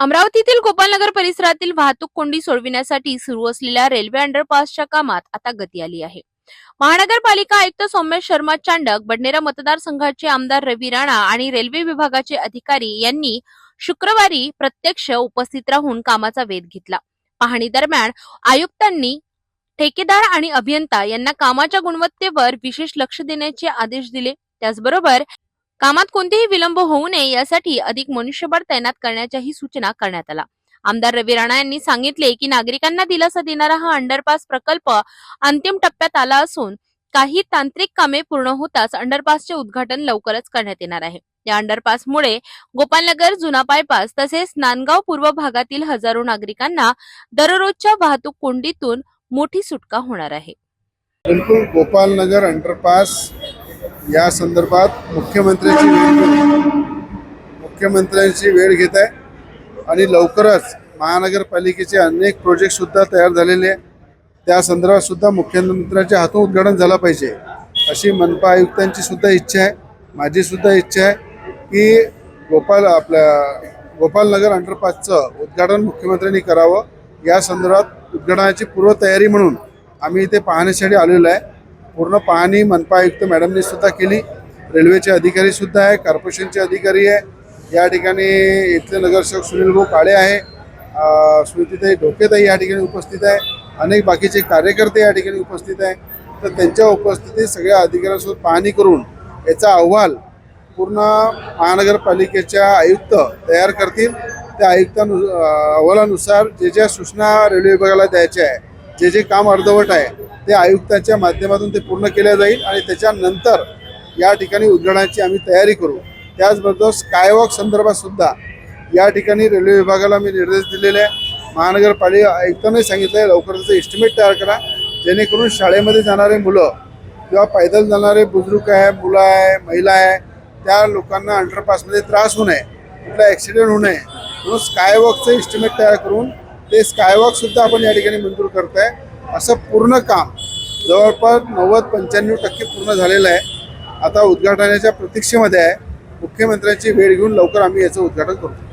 अमरावतीतील गोपालनगर परिसरातील वाहतूक कोंडी सोडविण्यासाठी सुरू असलेल्या रेल्वे अंडरपासच्या कामात आता गती आली आहे. महानगरपालिका आयुक्त सौम्य शर्मा चांडक बडनेरा मतदारसंघाचे आमदार रवी राणा आणि रेल्वे विभागाचे अधिकारी यांनी शुक्रवारी प्रत्यक्ष उपस्थित राहून कामाचा वेध घेतला. पाहणी दरम्यान आयुक्तांनी ठेकेदार आणि अभियंता यांना कामाच्या गुणवत्तेवर विशेष लक्ष देण्याचे आदेश दिले. त्याचबरोबर कामात कोणतेही विलंब होऊ नये यासाठी अधिक मनुष्यबळ तैनात करण्याच्याही सूचना करण्यात आल्या. आमदार रवी राणा यांनी सांगितले की नागरिकांना दिलासा देणारा हा अंडरपास प्रकल्प अंतिम टप्प्यात आला असून काही तांत्रिक कामे पूर्ण होताच अंडरपासचे उद्घाटन लवकरच करण्यात येणार आहे. या अंडरपासमुळे गोपालनगर जुना बायपास तसेच नांदगाव पूर्व भागातील हजारो नागरिकांना दररोजच्या वाहतूक कोंडीतून मोठी सुटका होणार आहे. बिलकुल गोपालनगर अंडरपास या संदर्भात मुख्यमंत्र्यांची वेळ मुख्यमंत्र्यांची वेळ घेत आहे. आणि लवकरच महानगरपालिकेचे अनेक प्रोजेक्टसुद्धा तयार झालेले आहे. त्या संदर्भातसुद्धा मुख्यमंत्र्यांच्या हातून उद्घाटन झालं पाहिजे. अशी मनपा आयुक्तांची सुद्धा इच्छा आहे. माझीसुद्धा इच्छा आहे की गोपाल आपल्या गोपालनगर अंडरपासचं उद्घाटन मुख्यमंत्र्यांनी करावं. या संदर्भात उद्घाटनाची पूर्वतयारी म्हणून आम्ही इथे पाहण्यासाठी आलेलो आहे. पूर्ण पाहणी मनपा आयुक्त मॅडमनी सुद्धा केली. रेल्वेचे अधिकारी सुद्धा आहे कॉर्पोरेशनचे अधिकारी आहे. या ठिकाणी इथले नगरसेवक सुनील भाऊ काळे आहे. स्मृतीताई ढोकेताई या ठिकाणी उपस्थित आहे. अनेक बाकीचे कार्यकर्ते या ठिकाणी उपस्थित आहे. तर त्यांच्या उपस्थितीत सगळ्या अधिकाऱ्यांसोबत पाहणी करून याचा अहवाल पूर्ण महानगरपालिकेच्या आयुक्त तयार करतील. त्या आयुक्तानु अहवालानुसार जे ज्या सूचना रेल्वे विभागाला द्यायच्या आहे जे जे काम अर्धवट आहे ते आयुक्ताच्या माध्यमातून ते पूर्ण केल्या जाईल आणि त्याच्यानंतर या ठिकाणी उद्घाटनाची आम्ही तयारी करू. त्याचबरोबर स्कायवॉक संदर्भात सुद्धा या ठिकाणी रेल्वे विभागाला मी निर्देश दिलेले आहे. महानगरपालिका आयुक्तांनी सांगितलं आहे लवकर त्याचं एस्टिमेट तयार करा. जेणेकरून शाळेमध्ये जाणारे मुलं किंवा पैदल जाणारे बुजुर्ग आहे मुलं आहे महिला आहे त्या लोकांना अंडरपासमध्ये त्रास होऊ नये कुठला ॲक्सिडेंट होऊ नये. म्हणून स्कायवॉकचं इस्टिमेट तयार करून ते स्कायवॉकसुद्धा आपण या ठिकाणी मंजूर करत आहे असं पूर्ण काम जवळपास नव्वद पंच्याण्णव टक्के पूर्ण झालेलं आहे. आता उद्घाटनाच्या प्रतीक्षेमध्ये आहे. मुख्यमंत्र्यांची वेळ घेऊन लवकर आम्ही याचं उद्घाटन करतो.